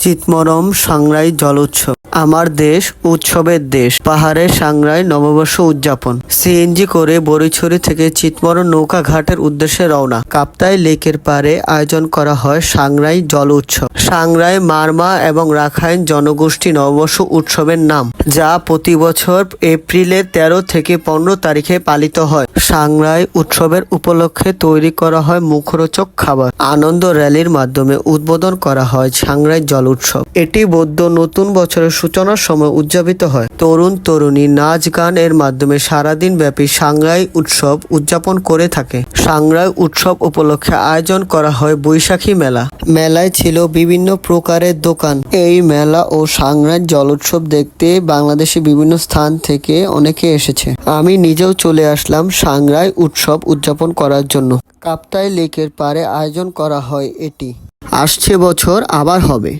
চিতমরম সাংরাই জল উৎসব আমার দেশ উৎসবের দেশ। পাহাড়ে সাংরাই নববর্ষ উদযাপন। সিএনজি করে বরিছড়ি থেকে চিতমরম নৌকা ঘাটের উদ্দেশ্যে রওনা। কাপ্তাই লেকের পারে আয়োজন করা হয় সাংরাই জল উৎসব সাংরাই, মারমা এবং রাখাইন জনগোষ্ঠী নববর্ষ উৎসবের নাম, যা প্রতি বছর এপ্রিলের তেরো থেকে পনেরো তারিখে পালিত হয়। সাংরাই উৎসবের উপলক্ষে তৈরি করা হয় মুখরোচক খাবার। আনন্দ র্যালির মাধ্যমে উদ্বোধন করা হয় সাংরাই জল উৎসব। এটি বৌদ্ধ নতুন বছরের সূচনার সময় উদযাপিত হয়। তরুণ তরুণী নাচ গান এর মাধ্যমে সারাদিন ব্যাপী সাংরাই উৎসব উদযাপন করে থাকে। সাংরাই উৎসব উপলক্ষে আয়োজন করা হয় বৈশাখী মেলা। মেলায় ছিল বিভিন্ন প্রকারের দোকান। এই মেলা ও সাংরাজ জল উৎসব দেখতে বাংলাদেশের বিভিন্ন স্থান থেকে অনেকে এসেছে। আমি নিজেও চলে আসলাম সাংরাই উৎসব উদযাপন করার জন্য। কাপ্তাই লেকের পারে আয়োজন করা হয় এটি। আসছে বছর আবার হবে।